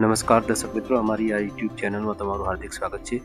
નમસ્કાર દર્શક મિત્રો, અમારી આ યુટ્યુબ ચેનલમાં તમારું હાર્દિક સ્વાગત છે.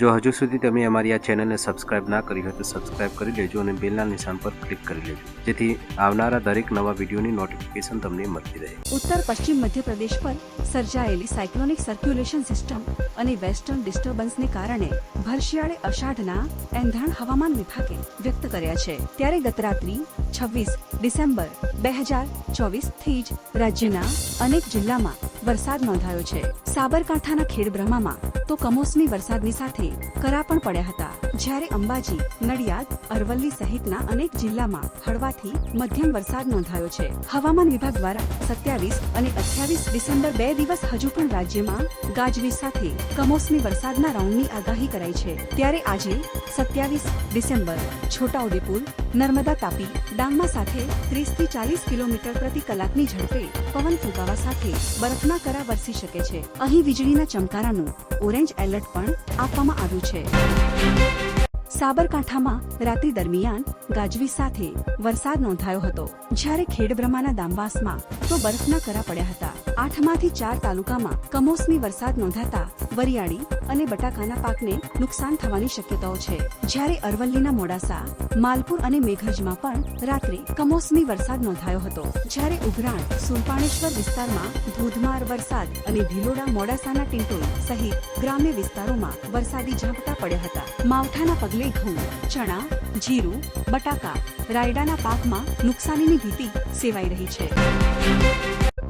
જો હજુ સુધી તમે અમારી આ ચેનલને સબસ્ક્રાઇબ ના કરી હોય તો સબસ્ક્રાઇબ કરી લેજો અને બેલના નિશાન પર ક્લિક કરી લેજો. જેથી આવનારા દરેક નવા વિડીયોની નોટિફિકેશન તમને મળતી રહે. ઉત્તર, પશ્ચિમ, મધ્યપ્રદેશ પર સર્જાયેલી સાયક્લોનિક સર્ક્યુલેશન સિસ્ટમ અને વેસ્ટર્ન ડિસ્ટર્બન્સને કારણે ભરશિયાળે અષાઢના એંધાણ હવામાન વિભાગે વ્યક્ત કર્યા છે. ત્યારે ગતરાત્રિ છવ્વીસ ડિસેમ્બર બે હજાર ચોવીસથી જ રાજ્યના અનેક જિલ્લામાં વરસાદ નોંધાયો છે. સાબરકાંઠાના ખેડબ્રહ્મામાં તો કમોસમી વરસાદની સાથે કરા પણ પડ્યા હતા. જ્યારે અંબાજી, નડિયાદ, અરવલ્લી સહિતના અનેક જિલ્લામાં હળવાથી મધ્યમ વરસાદ નોંધાયો છે. હવામાન વિભાગ દ્વારા સત્યાવીસ અને અઠ્યાવીસ ડિસેમ્બર બે દિવસ હજુ પણ રાજ્યમાં ગાજવીજ સાથે કમોસમી વરસાદના રાઉન્ડની આગાહી કરાઈ છે. ત્યારે આજે સત્યાવીસ ડિસેમ્બર, છોટાઉદેપુર, નર્મદા તાપી, ડાંગમાં સાથે ત્રીસથી ચાલીસ કિલોમીટર પ્રતિ કલાકની ઝડપે પવન ફૂંકાવા સાથે બરફના કરા વરસી શકે છે. અહીં વીજળીના ચમકારાનું ઓરેન્જ એલર્ટ પણ આપવામાં આવ્યું છે. સાબરકાંઠામાં રાત્રિ દરમિયાન ગાજવી સાથે વરસાદ નોંધાયો હતો. જ્યારે ખેડબ્રહ્માના દામવાસમાં તો બરફના કરા પડ્યા હતા. આઠમાંથી ચાર તાલુકામાં કમોસમી વરસાદ નોંધાતા વરિયાળી અને બટાકાના પાકને નુકસાન થવાની શક્યતાઓ છે. જ્યારે અરવલ્લીના મોડાસા, માલપુર અને મેઘરજમાં પણ રાત્રે કમોસમી વરસાદ નોંધાયો હતો. જ્યારે ઉઘરાણ સુરપાણેશ્વર વિસ્તારમાં ધોધમાર વરસાદ અને ભીલોડા મોડાસાના ટિંટોઈ સહિત ગ્રામ્ય વિસ્તારોમાં વરસાદી ઝાપટા પડ્યા હતા. માવઠાના પગલે ઘઉં ચણા, જીરું, બટાકા, રાયડાના પાકમાં નુકસાનીની ભીતિ સેવાઈ રહી છે.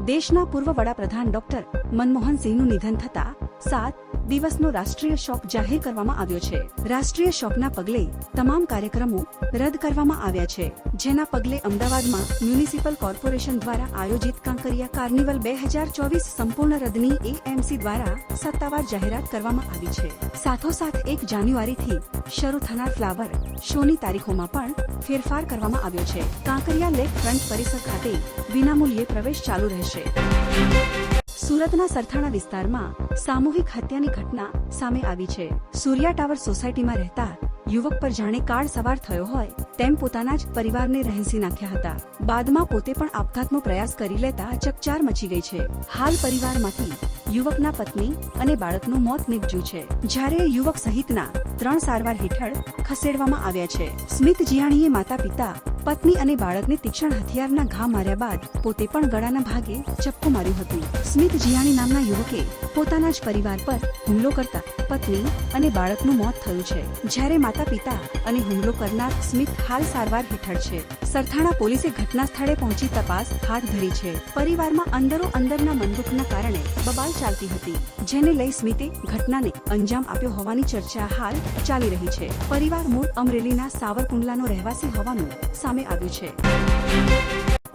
દેશના પૂર્વ વડાપ્રધાન ડોક્ટર મનમોહન સિંહનું નિધન થતા સાત દિવસનો રાષ્ટ્રીય શોક જાહેર કરવામાં આવ્યો છે. રાષ્ટ્રીય શોકના પગલે તમામ કાર્યક્રમો રદ કરવામાં આવ્યા છે. જેના પગલે અમદાવાદમાં મ્યુનિસિપલ કોર્પોરેશન દ્વારા આયોજિત કાંકરિયા કાર્નિવલ બે હજાર ચોવીસ સંપૂર્ણ રદની એએમસી દ્વારા સત્તાવાર જાહેરાત કરવામાં આવી છે. સાથોસાથ એક જાન્યુઆરીથી શરૂ થનાર ફ્લાવર શોની તારીખોમાં પણ ફેરફાર કરવામાં આવ્યો છે. કાંકરિયા લેક ફ્રન્ટ પરિસર ખાતે વિનામૂલ્યે પ્રવેશ ચાલુ રહેશે. સુરતના સરથાણા વિસ્તારમાં સામૂહિક હત્યાની ઘટના સામે આવી છે. સૂર્યા ટાવર સોસાયટીમાં રહેતા યુવક પર જાણે કાળ સવાર થયો હોય તેમ પોતાના જ પરિવારને રહેસી નાખ્યા હતા. બાદમાં પોતે પણ આપઘાતનો પ્રયાસ કરી લેતા ચકચાર મચી ગઈ છે. હાલ પરિવારમાંથી યુવકના પત્ની અને બાળકનું મોત નીપજ્યું છે. જ્યારે યુવક સહિતના ત્રણ સારવાર હેઠળ ખસેડવામાં આવ્યા છે. સ્મિત જીયાણીએ માતા પિતા પત્ની અને બાળકને તીક્ષ્ણ હથિયારના ઘા માર્યા બાદ પોતે પણ ગળાના ભાગે ચપ્પુ માર્યું હતું. સ્મિત જીયાણી નામના યુવકે પોતાના જ પરિવાર પર હુમલો કરતા પત્ની અને બાળકનું મોત થયું છે. જ્યારે માતા પિતા અને હુમલો કરનાર સ્મિત હાલ સારવાર હેઠળ છે. સરથાણા પોલીસે ઘટના સ્થળે પહોંચી તપાસ હાથ ધરી છે. પરિવારમાં અંદરો અંદરના મનદુખના કારણે બબાલ ચાલતી હતી, જેને લઈ સ્મિતે ઘટનાને અંજામ આપ્યો હોવાની ચર્ચા હાલ ચાલી રહી છે. પરિવાર મૂળ અમરેલીના સાવરકુંડલાનો રહેવાસી હોવાનું સામે આવ્યું છે.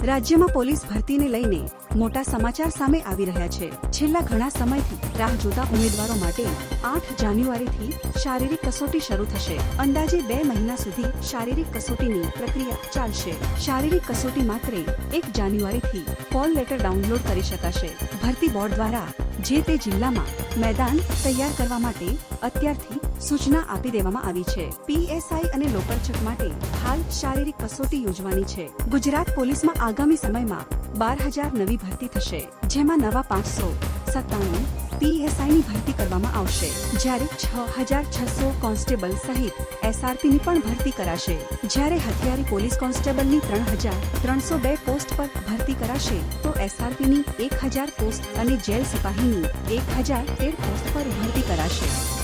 રાજ્યમાં પોલીસ ભરતીને લઈને મોટા સમાચાર સામે આવી રહ્યા છે. છેલ્લા ઘણા સમયથી રાહ જોતા ઉમેદવારો માટે આઠ જાન્યુઆરીથી શારીરિક કસોટી શરૂ થશે. અંદાજે બે મહિના સુધી શારીરિક કસોટીની પ્રક્રિયા ચાલશે. શારીરિક કસોટી માત્ર એક જાન્યુઆરીથી કોલ લેટર ડાઉનલોડ કરી શકાશે. ભરતી બોર્ડ દ્વારા જે તે જિલ્લામાં મેદાન તૈયાર કરવા માટે અત્યારથી સૂચના આપી દેવામાં આવી છે. પીએસઆઈ અને લોકરચક માટે હાલ શારીરિક કસોટી યોજવાની છે. ગુજરાત પોલીસમાં આગામી સમયમાં બાર હજાર નવી ભરતી થશે, જેમાં નવા પાંચસો સત્તાણું પીએસઆઈ ની ભરતી કરવામાં આવશે. જ્યારે છ હજાર છસો કોન્સ્ટેબલ સહિત એસઆરપી ની પણ ભરતી કરાશે. જ્યારે હથિયારી પોલીસ કોન્સ્ટેબલની ત્રણ હજાર ત્રણસો બે પોસ્ટ પર ભરતી કરાશે, તો એસઆરપી ની એક હજાર પોસ્ટ અને જેલ સિપાહીની એક હજાર તેર પોસ્ટ પર ભરતી કરાશે.